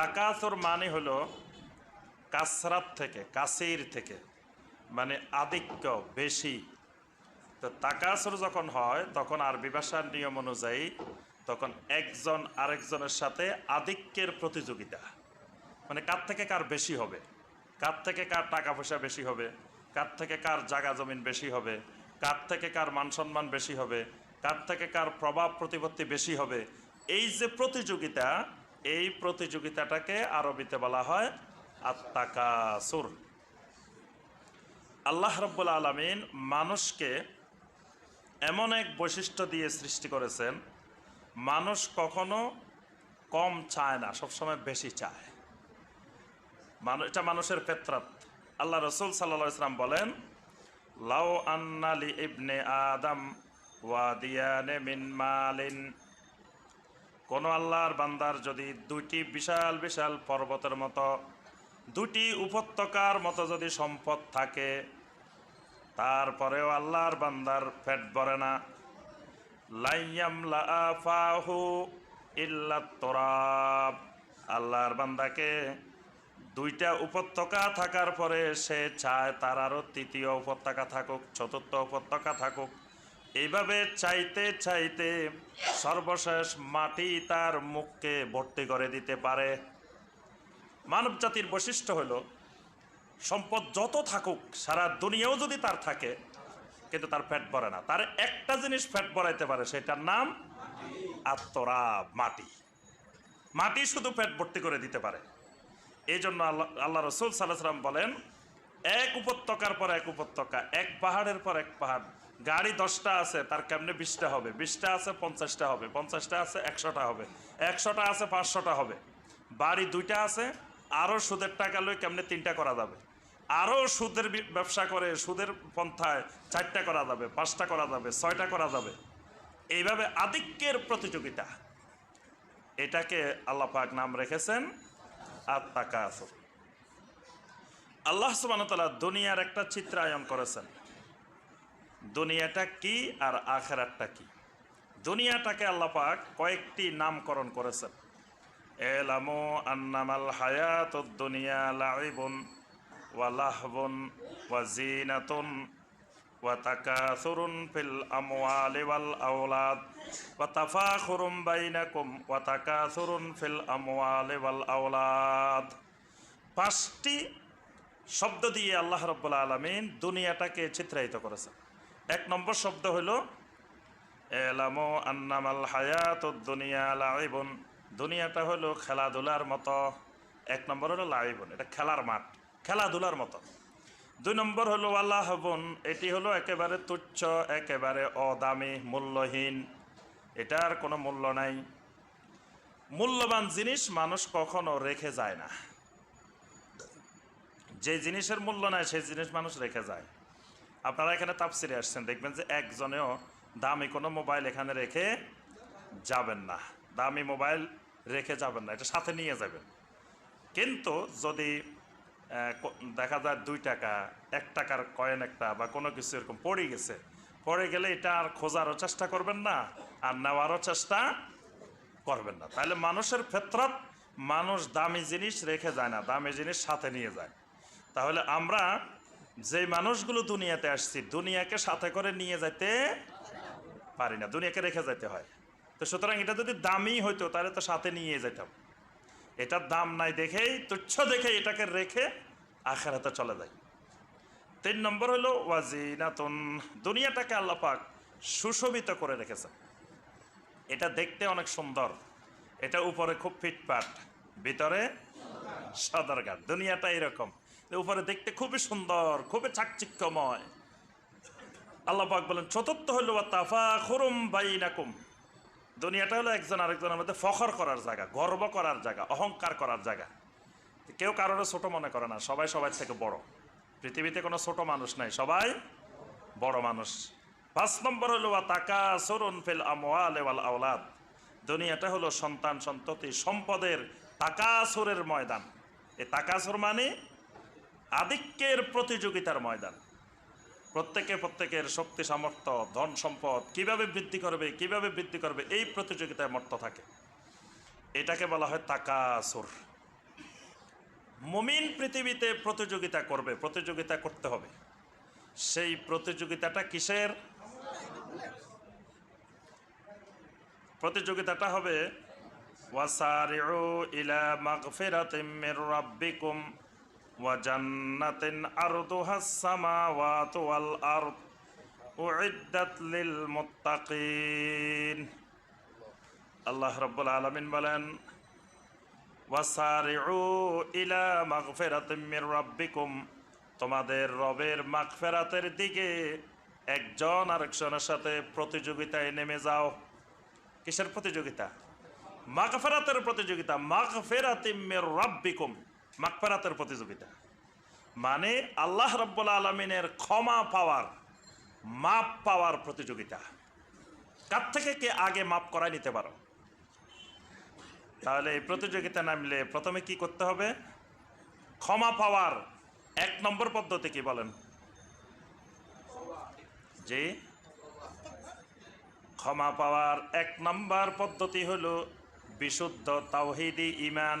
তাকাসুর মানে হলো কাসরাত থেকে, কাসির থেকে মানে আধিক্য বেশি। তো তাকাসুর যখন হয়, তখন আরবি ভাষার নিয়ম অনুযায়ী তখন একজন আরেকজনের সাথে আধিক্যের প্রতিযোগিতা। মানে কার থেকে কার বেশি হবে? কার থেকে কার টাকা পয়সা বেশি হবে? কার থেকে কার জায়গা জমিন বেশি হবে? কার থেকে কার মান সম্মান বেশি হবে? কার থেকে কার প্রভাব প্রতিপত্তি বেশি হবে? এই যে প্রতিযোগিতা এই প্রতিযোগিতাটাকে আরবিতে বলা হয় আত্মাকাসুর। আল্লাহ রব্বুল আলমিন মানুষকে এমন এক বৈশিষ্ট্য দিয়ে সৃষ্টি করেছেন, মানুষ কখনো কম চায় না, সবসময় বেশি চায়। মানুষ এটা মানুষের ফেতরাত। আল্লাহ রসুল সাল্লা ইসলাম বলেন, লাউ আন্নালি ইবনে আদম ওয়াদিয়ানে মিন মালিন কোন আল্লাহর বান্দার যদি দুইটি বিশাল বিশাল পর্বতের মতো দুটি উপত্যকার মতো যদি সম্পদ থাকে, তারপরেও আল্লাহর বান্দার পেট ভরে না। লাইয়াম লাফাহু ইল্লা তোরাব। আল্লাহর বান্দাকে দুইটা উপত্যকা থাকার পরে সে চায় তার আরও তৃতীয় উপত্যকা থাকুক, চতুর্থ উপত্যকা থাকুক। এইভাবে চাইতে চাইতে সর্বশেষ মাটি তার মুখকে ভর্তি করে দিতে পারে। মানব জাতির বৈশিষ্ট্য হলো, সম্পদ যত থাকুক, সারা দুনিয়াও যদি তার থাকে, কিন্তু তার পেট ভরে না। তার একটা জিনিস পেট ভরাইতে পারে, সেটার নাম আত্মরা মাটি। মাটি শুধু পেট ভর্তি করে দিতে পারে। এই জন্য আল্লাহ আল্লাহ রসুল সাল্লাহাম বলেন, এক উপত্যকার পর এক উপত্যকা, এক পাহাড়ের পর এক পাহাড়। গাড়ি দশটা আছে, তার কেমনে বিশটা হবে? বিশটা আছে, পঞ্চাশটা হবে। পঞ্চাশটা আছে, একশোটা হবে। একশোটা আছে, পাঁচশোটা হবে। বাড়ি দুইটা আছে, আরও সুদের টাকা লই কেমনে তিনটা করা যাবে? আরও সুদের ব্যবসা করে, সুদের পন্থায় চারটা করা যাবে, পাঁচটা করা যাবে, ছয়টা করা যাবে। এইভাবে আধিক্যের প্রতিযোগিতা। এটাকে আল্লাহ পাক নাম রেখেছেন আত্মাকাসুর। আল্লাহ সুবাহতালা দুনিয়ার একটা চিত্রায়ন করেছেন। দুনিয়াটা কি আর আখেরাতটা কি? দুনিয়াটাকে আল্লাহ পাক কয়েকটি নামকরণ করেছেন। এলামো আন্নামাল হায়াত দুনিয়া লাইবুন ওয়া লাহবুন ওয়া জিনাতুন ওয়া তাকাসুরুন ফিল আমওয়ালি ওয়াল আওলাদ ওয়া তাফাখুরুম বাইনাকুম ওয়া তাকাসুরুন ফিল আমওয়ালি ওয়াল আওলাদ। পাঁচটি শব্দ দিয়ে আল্লাহ রব্বুল আলমিন দুনিয়াটাকে চিত্রায়িত করেছেন। এক নম্বর শব্দ হলো, এলামো আন্নামাল হায়াত দুনিয়া লাইবুন। দুনিয়াটা হলো খেলাধুলার মতো। এক নম্বর হলো লাইবুন, এটা খেলার মাঠ, খেলাধুলার মতো। দুই নম্বর হলো আল্লাহবন এটি হলো একেবারে তুচ্ছ, একেবারে অদামি, মূল্যহীন। এটার কোনো মূল্য নাই। মূল্যবান জিনিস মানুষ কখনো রেখে যায় না। যে জিনিসের মূল্য নাই, সেই জিনিস মানুষ রেখে যায়। আপনারা এখানে তাপসিরে আসছেন, দেখবেন যে একজনেও দামি কোনো মোবাইল এখানে রেখে যাবেন না। দামি মোবাইল রেখে যাবেন না, এটা সাথে নিয়ে যাবেন। কিন্তু যদি দেখা যায় দুই টাকা, এক টাকার কয়েন একটা বা কোনো কিছু এরকম পড়ে গেছে, পড়ে গেলে এটা আর খোঁজারও চেষ্টা করবেন না, আর নেওয়ারও চেষ্টা করবেন না। তাহলে মানুষের ফেতরাত, মানুষ দামি জিনিস রেখে যায় না, দামি জিনিস সাথে নিয়ে যায়। তাহলে আমরা যে মানুষগুলো দুনিয়াতে আসছি, দুনিয়াকে সাথে করে নিয়ে যেতে পারি না, দুনিয়াকে রেখে যেতে হয়। তো সুতরাং এটা যদি দামি হইতো, তাহলে তো সাথে নিয়ে যেতাম এটার দাম নাই দেখেই, তুচ্ছ দেখে এটাকে রেখে আখেরাতে চলে যায় তিন নম্বর হলো, ওয়াজিনাতুন, দুনিয়াটাকে আল্লাপাক সুশোভিত করে রেখেছে এটা দেখতে অনেক সুন্দর। এটা উপরে খুব ফিটপাট ভিতরে সদরঘাট দুনিয়াটা এরকম। উপরে দেখতে খুবই সুন্দর, খুবই চাকচিক্যময়। আল্লাহ পাক বলেন, চতুর্থ হলো তাফা খুরুম বাইনাকুম। দুনিয়াটা হলো একজন আরেকজনের মধ্যে ফখর করার জায়গা, গর্ব করার জায়গা, অহংকার করার জায়গা। কেউ কারোর ছোট মনে করে না, সবাই সবার থেকে বড়। পৃথিবীতে কোনো ছোট মানুষ নাই, সবাই বড় মানুষ। পাঁচ নম্বর হলো তাকা সরুন ফেল আমওয়াল ওয়াল আওলাদ। দুনিয়াটা হলো সন্তান সন্ততি, সম্পদের তাকাসুরের ময়দান। এই তাকাসুর মানে আধিক্যের প্রতিযোগিতার ময়দান। প্রত্যেকে প্রত্যেকের শক্তি, সামর্থ্য, ধন, সম্পদ কীভাবে বৃদ্ধি করবে, কীভাবে বৃদ্ধি করবে, এই প্রতিযোগিতায় মর্ত থাকে। এটাকে বলা হয় তাকাসুর। মুমিন পৃথিবীতে প্রতিযোগিতা করবে, প্রতিযোগিতা করতে হবে। সেই প্রতিযোগিতাটা কিসের? প্রতিযোগিতাটা হবে, ওয়াসারিউ ইলা মাগফিরাতিম মির রাব্বিকুম। সামাওয়াতু ওয়াল আরদ, উইদ্দাত লিল মুত্তাকিন। আল্লাহ রাব্বুল আলামিন বলেন, ওয়াসারিউ ইলা মাগফিরাতিম মির রাব্বিকুম তোমাদের রবের মাগফিরাতের দিকে একজন আরেকজনের সাথে প্রতিযোগিতায় নেমে যাও। কিসের প্রতিযোগিতা? মাগফেরাতের প্রতিযোগিতা। মাগফেরাতিম মির রাব্বিকুম। মাগফেরাতের প্রতিযোগিতা। মানে আল্লাহ রব্বুল আলমিনের ক্ষমা পাওয়ার, মাপ পাওয়ার প্রতিযোগিতা। কার থেকে কে আগে মাপ করায় নিতে পারো? তাহলে এই প্রতিযোগিতা নামলে প্রথমে কি করতে হবে? ক্ষমা পাওয়ার এক নম্বর পদ্ধতি কি বলেন? যে ক্ষমা পাওয়ার এক নম্বর পদ্ধতি হলো বিশুদ্ধ তাওহিদি ইমান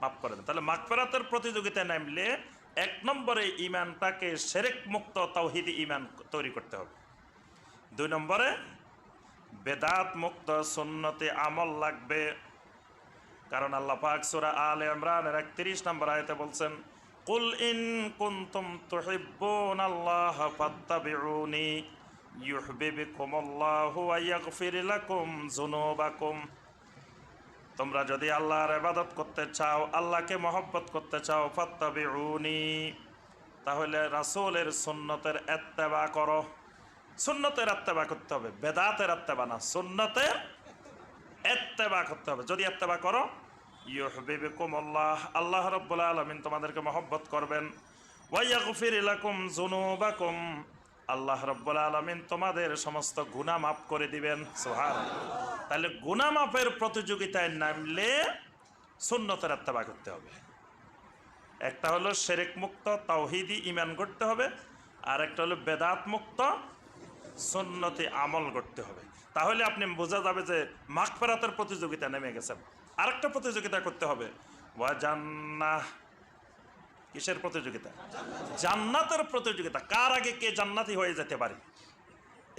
মাফ করে দেন। তাহলে মাকফেরাতের প্রতিযোগিতায় নামলে এক নম্বরে ইমানটাকে সেরেক মুক্ত তাওহিদি ইমান তৈরি করতে হবে। দুই নম্বরে বেদাত মুক্ত সুন্নতে আমল লাগবে। কারণ আল্লাহ পাক সূরা আলে ইমরানের 31 নম্বর আয়তে বলছেন, কুল ইন কুনতুম তুহিব্বুনাল্লাহ ফাত্তাবিউনি ইউহবিবিকুম আল্লাহু ওয়া ইয়াগফির লাকুম যুনুবাকুম। তোমরা যদি আল্লাহর ইবাদত করতে চাও, আল্লাহকে মহব্বত করতে চাও, ফাত্তাবিউনি, তাহলে রাসূলের সুন্নতের এত্তেবা করো। সুন্নতের ইত্তেবা করতে হবে, বেদাতের ইত্তেবা না, সুন্নতের ইত্তেবা করতে হবে। যদি ইত্তেবা করো ইউহবিবিকুম আল্লাহ আল্লাহ রাব্বুল আলামিন তোমাদেরকে মহব্বত করবেন। ওয়া ইয়াগফির লাকুম যুনুবাকুম আল্লাহ রব্বুল আলমিন তোমাদের সমস্ত গুণা মাফ করে দিবেন। সোহার তাহলে গুণা মাফের প্রতিযোগিতায় নামলে সুন্নতের আত্মাবা করতে হবে। একটা হলো সেরেক মুক্ত, তাওহিদি ইমান করতে হবে। আর একটা হলো বেদাত মুক্ত, সুন্নতি আমল করতে হবে। তাহলে আপনি বোঝা যাবে যে মাখ ফেরাতের প্রতিযোগিতা নেমে গেছেন। আরেকটা প্রতিযোগিতা করতে হবে। ওয়া জান্নাহ। কিসের প্রতিযোগিতা? জান্নাতের প্রতিযোগিতা। কার আগে কে জান্নাতি হয়ে যেতে পারে?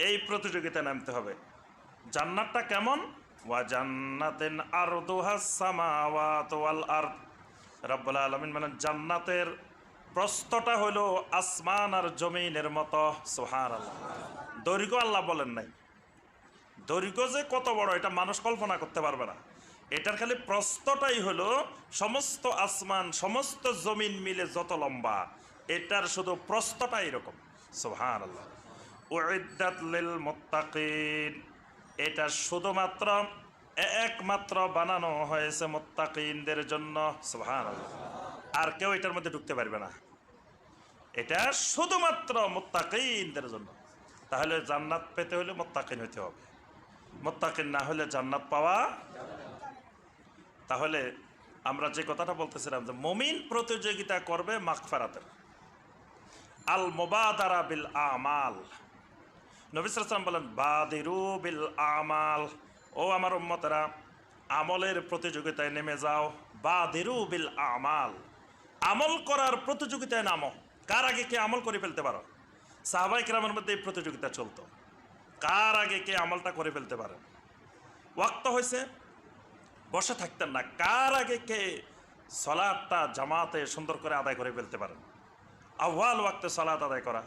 এই প্রতিযোগিতা নামতে হবে। জান্নাতটা কেমন? ওয়া জান্নাতেন সামাওয়াত ওয়াল আরদ। রব্বুল আলামিন মানে জান্নাতের প্রস্তটা হলো আসমান আর জমিনের মতো। সুবহানাল্লাহ। দৈর্ঘ্য আল্লাহ বলেন নাই। দৈর্ঘ্য যে কত বড়, এটা মানুষ কল্পনা করতে পারবে না। এটার খালি প্রস্তটাই হলো সমস্ত আসমান, সমস্ত জমিন মিলে যত লম্বা, এটার শুধু প্রস্তটা এরকম। সোহান আল্লাহ এটা শুধুমাত্র একমাত্র বানানো হয়েছে মুত্তাকিনদের জন্য। সোহান আর কেউ এটার মধ্যে ঢুকতে পারবে না। এটা শুধুমাত্র মুত্তাকিনদের জন্য। তাহলে জান্নাত পেতে হলে মোত্তাকিন হইতে হবে। মোত্তাকিন না হলে জান্নাত পাওয়া তাহলে আমরা যে কথাটা বলতেছিলাম যে মমিন প্রতিযোগিতা করবে মাকফারাতের আল মোবাদারা বিল আমাল। নবিসাম বলেন, বাদিরু বিল আমাল। ও আমার উম্মতেরা, আমলের প্রতিযোগিতায় নেমে যাও। বাদিরু বিল আমাল। আমল করার প্রতিযোগিতায় নামো। কার আগে কে আমল করে ফেলতে পারো? সাহবাই কিরামের মধ্যে এই প্রতিযোগিতা চলতো। কার আগে কে আমলটা করে ফেলতে পারে? ওয়াক্ত হয়েছে বসে থাকতেন না। কার আগে কে সলাদটা জামাতে সুন্দর করে আদায় করে ফেলতে পারেন? আহ্বাল ওয়াক্তে সলাত আদায় করা।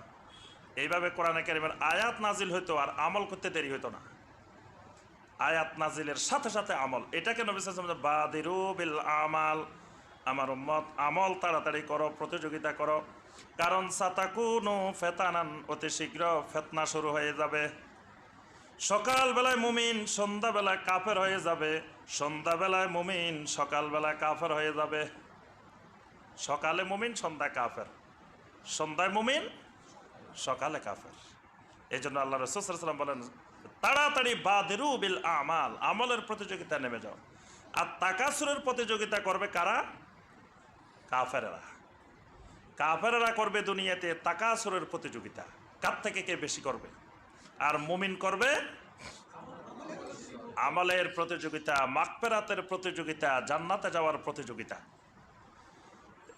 এইভাবে কোরআনে কারিমের আয়াত নাজিল হইতো আর আমল করতে দেরি হইতো না। আয়াত নাজিলের সাথে সাথে আমল। এটাকে নবী সাল্লাম বাদিরু বিল আমাল। আমার উম্মত, আমল তাড়াতাড়ি করো, প্রতিযোগিতা করো। কারণ সাতাকুনু ফেতানান, অতি শীঘ্র ফেতনা শুরু হয়ে যাবে। সকালবেলায় মুমিন, সন্ধ্যাবেলায় কাফের হয়ে যাবে। সন্ধ্যাবেলায় মুমিন, সকালবেলায় কাফের হয়ে যাবে। সকালে মুমিন, সন্ধ্যায় কাফের। সন্ধ্যায় মুমিন, সকালে কাফের। এই জন্য আল্লাহ রসুলাম বলেন, তাড়াতাড়ি বাদেরু বিল আমাল, আমলের প্রতিযোগিতা নেমে যাও। আর তাকাসুরের প্রতিযোগিতা করবে কারা? কাফেরেরা। কাফেরেরা করবে দুনিয়াতে তাকাসুরের প্রতিযোগিতা। কার থেকে কে বেশি করবে? আর মুমিন করবে? আমালের প্রতিযোগিতা মাকপেরাতের প্রতিযোগিতা, জান্নাতে যাওয়ার প্রতিযোগিতা।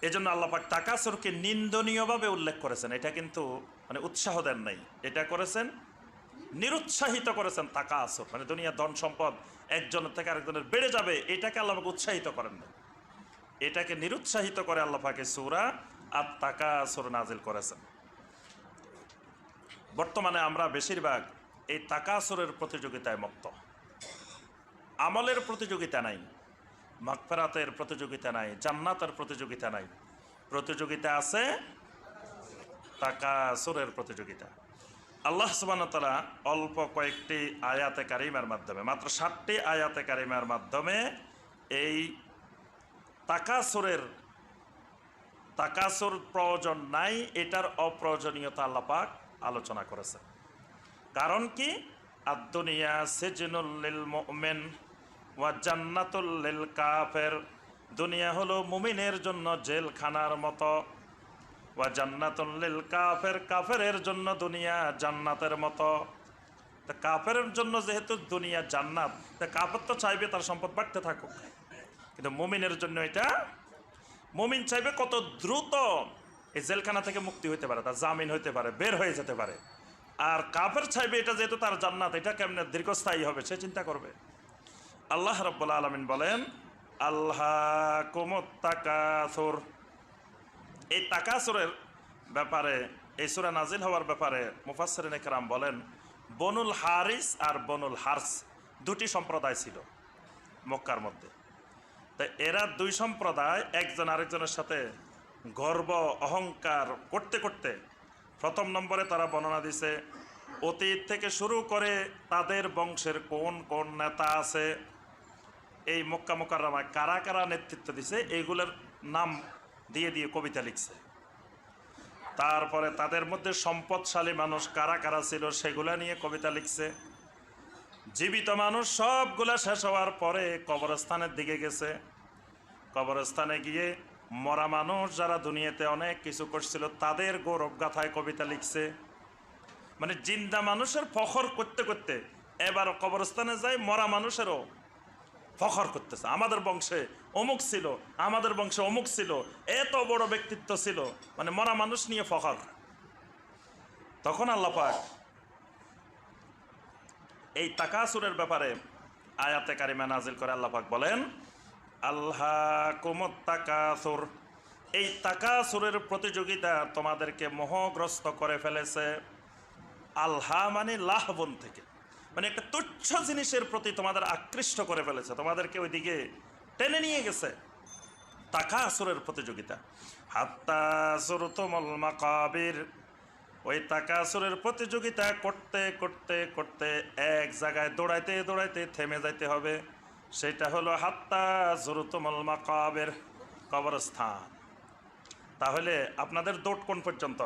এজন্য আল্লাপাক তাকাসুরকে নিন্দনীয়ভাবে উল্লেখ করেছেন। এটা কিন্তু মানে উৎসাহ দেন নাই। এটা করেছেন, নিরুৎসাহিত করেছেন তাকাসুর। মানে দুনিয়া ধন সম্পদ একজনের থেকে আরেকজনের বেড়ে যাবে, এটাকে আল্লাপাক উৎসাহিত করেন না এটাকে নিরুৎসাহিত করে আল্লাপাকে সুরা আর তাকাসুর নাজিল করেছেন। বর্তমানে আমরা বেশিরভাগ এই তাকাসুরের প্রতিযোগিতায় মুক্ত। আমলের প্রতিযোগিতা নাই, মাগফেরাতের প্রতিযোগিতা নাই, জান্নাতের প্রতিযোগিতা নাই। প্রতিযোগিতা আছে তাকাসুরের প্রতিযোগিতা। আল্লাহ সুবানতলা অল্প কয়েকটি আয়াতে কারিমার মাধ্যমে, মাত্র ষাটটি আয়াতে কারিমার মাধ্যমে এই তাকাসুরের তাকাসুর প্রয়োজন নাই, এটার অপ্রয়োজনীয়তা আল্লাপাক আলোচনা করেছে। কারণ কি? আদুনিয়া সেজনুল্লিল মুমিন ওয়া জান্নাতুল্লিল কাফের। দুনিয়া হলো মুমিনের জন্য জেলখানার মতো। ওয়া জান্নাতুল্লিল কাফের কাফেরের জন্য দুনিয়া জান্নাতের মতো। তা কাফের জন্য যেহেতু দুনিয়া জান্নাত, তা কাফের তো চাইবে তার সম্পদ বাড়তে থাকুক। কিন্তু মুমিনের জন্য এটা, মুমিন চাইবে কত দ্রুত এই জেলখানা থেকে মুক্তি হইতে পারে, তার জামিন হইতে পারে, বের হয়ে যেতে পারে। আর কাফের চাইবে এটা যেহেতু তার জান্নাত, এটা কেমনে দীর্ঘস্থায়ী হবে সে চিন্তা করবে। আল্লাহ রব্বুল্লা আলমিন বলেন আল্লাহ কুমত্তাকাসুর এই তাকাসুরের ব্যাপারে, এই সুরা নাজিল হওয়ার ব্যাপারে মুফাসরিন একরাম বলেন, বনুল হারিস আর বনুল হার্স দুটি সম্প্রদায় ছিল মক্কার মধ্যে। তো এরা দুই সম্প্রদায়, একজন আরেকজনের সাথে গর্ব, অহংকার করতে করতে প্রথম নম্বরে তারা বর্ণনা দিছে, অতীত থেকে শুরু করে তাদের বংশের কোন কোন নেতা আছে? এই মক্কা মোকাররামায় কারা কারা নেতৃত্ব দিছে এইগুলোর নাম দিয়ে দিয়ে কবিতা লিখছে। তারপরে তাদের মধ্যে সম্পদশালী মানুষ কারা কারা ছিল, সেগুলা নিয়ে কবিতা লিখছে। জীবিত মানুষ সবগুলা শেষ হওয়ার পরে কবরস্থানের দিকে গেছে। কবরস্থানে গিয়ে মরা মানুষ যারা দুনিয়াতে অনেক কিছু করছিল, তাদের গৌরব গাথায় কবিতা লিখছে। মানে জিন্দা মানুষের ফখর করতে করতে এবার কবরস্থানে যায়, মরা মানুষেরও ফখর করতেছে। আমাদের বংশে অমুক ছিল, আমাদের বংশে অমুক ছিল, এত বড় ব্যক্তিত্ব ছিল মানে মরা মানুষ নিয়ে ফখর। তখন আল্লাপাক এই তাকাসুরের ব্যাপারে আয়াতে কারিমা নাজিল করে আল্লাপাক বলেন আল্লাহ কুমত তাকাসুর। এই তাকাসুরের প্রতিযোগিতা তোমাদেরকে মোহগ্রস্ত করে ফেলেছে। আল্লাহ মানে লাহবন থেকে। মানে একটা তুচ্ছ জিনিসের প্রতি তোমাদের আকৃষ্ট করে ফেলেছে। তোমাদেরকে ওইদিকে টেনে নিয়ে গেছে। তাকাসুরের প্রতিযোগিতা। হাত্তা সুরতমল মাকাবির। ওই তাকাসুরের প্রতিযোগিতা করতে করতে করতে এক জায়গায় দৌড়াইতে দৌড়াইতে থেমে যাইতে হবে। সেটা হলো হাত্তা জুরুতমল মাকাবের কবরস্থান। তাহলে আপনাদের দৌড় কোন পর্যন্ত?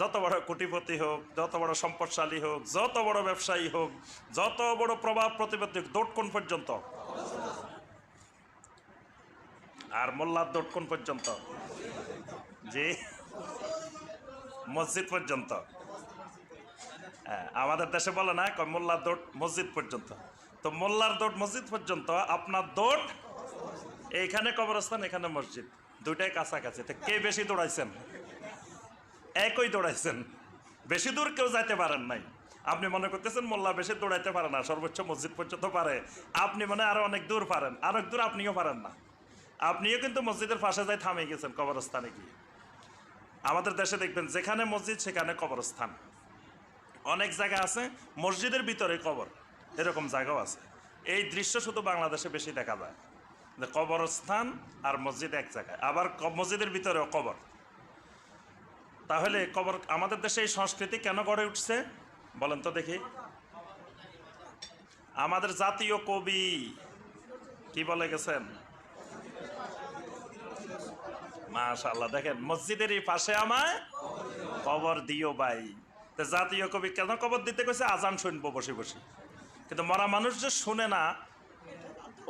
যত বড় কোটিপতি হোক যত বড় সম্পদশালী হোক যত বড় ব্যবসায়ী হোক যত বড় প্রভাব প্রতিপত্তি হোক দৌড় কোন পর্যন্ত? আর মোল্লার দৌড় কোন পর্যন্ত? জি মসজিদ পর্যন্ত। হ্যাঁ, আমাদের দেশে বলে না মোল্লার দৌড় মসজিদ পর্যন্ত। তো মোল্লার দৌড় মসজিদ পর্যন্ত, আপনার দৌড় এইখানে কবরস্থান, এখানে মসজিদ। দুইটাই কাছাকাছি। তো কে বেশি দৌড়াইছেন? একই দৌড়াইছেন। বেশি দূর কেউ যাইতে পারেন নাই। আপনি মনে করতেছেন মোল্লা বেশি দৌড়াইতে পারে না, সর্বোচ্চ মসজিদ পর্যন্ত পারে। আপনি মনে হয় আরও অনেক দূর পারেন। আরও দূর আপনিও পারেন না। আপনিও কিন্তু মসজিদের পাশে যাই থামে গেছেন কবরস্থানে গিয়ে। আমাদের দেশে দেখবেন, যেখানে মসজিদ, সেখানে কবরস্থান। অনেক জায়গা আছে, মসজিদের ভিতরে কবর। এরকম জায়গাও আছে। এই দৃশ্য শুধু বাংলাদেশে বেশি দেখা যায়। যে কবরস্থান আর মসজিদ এক জায়গায়। আবার মসজিদের ভিতরেও কবর। তাহলে কবর আমাদের দেশে এই সংস্কৃতি কেন গড়ে উঠছে? বলেন তো দেখি। আমাদের জাতীয় কবি কি বলে গেছেন? মাশাল্লাহ দেখেন, মসজিদেরই পাশে আমায় কবর দিও ভাই। জাতীয় কবি কেন কবর দিতে কইছে? আজান শুনব বসে বসে। কিন্তু মরা মানুষ যে শুনে না,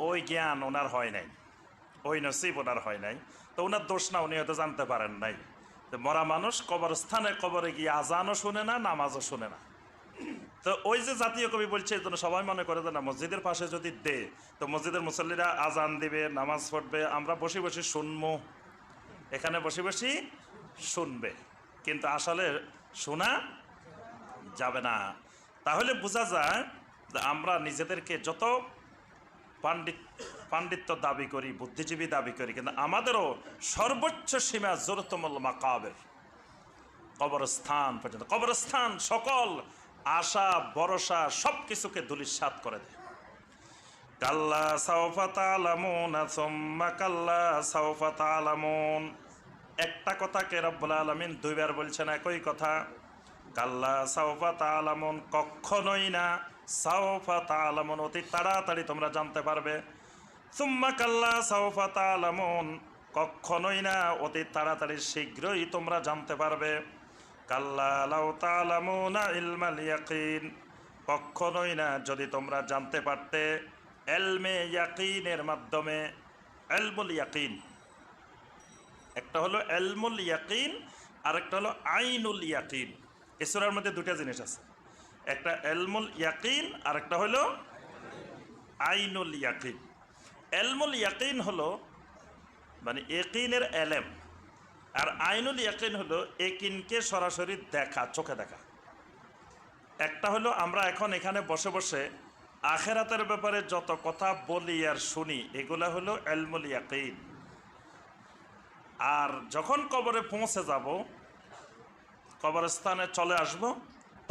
ওই জ্ঞান ওনার হয় নাই। ওই নসিব ওনার হয় নাই। তো ওনার দোষ না, উনি হয়তো জানতে পারেন নাই। তো মরা মানুষ কবরস্থানে কবরে গিয়ে আজানও শুনে না, নামাজও শুনে না। তো ওই যে জাতীয় কবি বলছে, এই সবাই মনে করে না, মসজিদের পাশে যদি দে, তো মসজিদের মুসল্লিরা আজান দিবে, নামাজ পড়বে, আমরা বসে বসে শুনব। এখানে বসে বসে শুনবে। কিন্তু আসলে শোনা যাবে না। তাহলে বোঝা যায় আমরা নিজেদেরকে যত পাণ্ডিত, পাণ্ডিত্য দাবি করি, বুদ্ধিজীবী দাবি করি, কিন্তু আমাদেরও সর্বোচ্চ সীমা জোরতমল মাকাবের। কবরস্থান পর্যন্ত। কবরস্থান সকল আশা, ভরসা সব কিছুকে দুলিশাত করে দেয়। কাল্লা সাউফা তালামুন সুম্মা কাল্লা সাউফা তালামুন একটা কথাকে রব্বুল আলমিন দুইবার বলছেন একই কথা। কাল্লা সাউফা তালামুন কখনোই না। সাউফা তালামুন অতি তাড়াতাড়ি তোমরা জানতে পারবে। সুম্মা কাল্লা সাউফা তালামুন কখনোই না অতি তাড়াতাড়ি শীঘ্রই তোমরা জানতে পারবে। কাল্লা লাউ তালামুনা ইলমাল ইয়াকিন, কখনোই না যদি তোমরা জানতে পারতে এলমে ইয়াকিনের মাধ্যমে। এলমুল ইয়াকিন, একটা হলো এলমুল ইয়াকিন আর একটা হলো আইনুল ইয়াকিন। এসরার মধ্যে দুটা জিনিস আছে। একটা এলমুল ইয়াকিন আর একটা হলো আইনুল ইয়াকিন। এলমুল ইয়াকিন হলো মানে একিনের এলেম, আর আইনুল ইয়াকিন হলো একিনকে সরাসরি দেখা, চোখে দেখা। একটা হলো আমরা এখন এখানে বসে বসে আখেরাতের ব্যাপারে যত কথা বলি আর শুনি, এগুলা হলো এলমুল ইয়াকিন। আর যখন কবরে পৌঁছে যাব, কবরস্থানে চলে আসব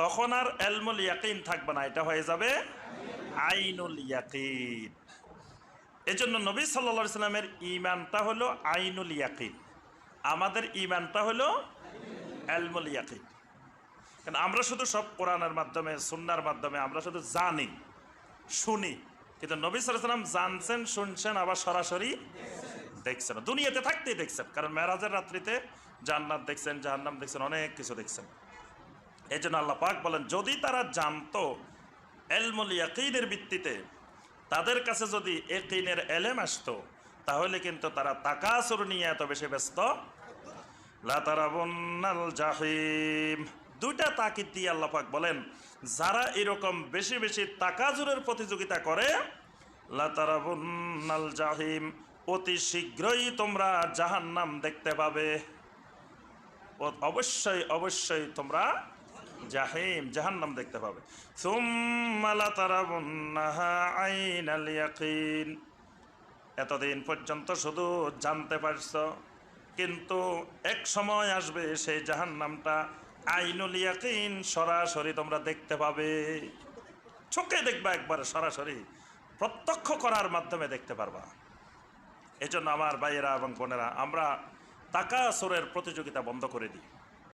তখন আর এলমুল ইয়াকিন থাকবে না, এটা হয়ে যাবে আইনুল ইয়াকিন। এজন্য নবী সাল্লা সাল্লামের ইমানটা হলো আইনুল ইয়াকিন। আমাদের ইমানটা হলো এলমুল ইয়াকিন। কারণ আমরা শুধু সব কোরআনের মাধ্যমে, সুন্নার মাধ্যমে, আমরা শুধু জানি, শুনি। কিন্তু নবী সাল্লাম জানছেন, শুনছেন, আবার সরাসরি দেখছেন। দুনিয়াতে থাকতেই দেখছেন, কারণ মেরাজের রাত্রিতে জান্নাত দেখছেন, জাহান্নাম দেখছেন, অনেক কিছু দেখছেন। এই জন্য আল্লাহ পাক বলেন, যদি তারা জানতো এলমুল ইয়াকিনের ভিত্তিতে তাদের কাছে যদি একিনের এলেম আসতো, তাহলে কিন্তু তারা তাকাসুর নিয়ে এত বেশি ব্যস্ত। জাহিম। দুইটা তাকিদ দিয়ে আল্লাহ পাক বলেন, যারা এরকম বেশি বেশি তাকাজুরের প্রতিযোগিতা করে লাতারাবুন্নাল জাহিম, অতি শীঘ্রই তোমরা জাহান্নাম দেখতে পাবে। অবশ্যই অবশ্যই তোমরা জাহিম, জাহান্নাম দেখতে পাবে। ইয়াকিন। এতদিন পর্যন্ত শুধু জানতে পারছ, কিন্তু এক সময় আসবে সেই জাহান্নামটা আইনুল ইয়াকিন সরাসরি তোমরা দেখতে পাবে। চোখে দেখবা একবারে সরাসরি, প্রত্যক্ষ করার মাধ্যমে দেখতে পারবা। এজন্য আমার ভাইয়েরা এবং বোনেরা, আমরা তাকাসুরের প্রতিযোগিতা বন্ধ করে দিই।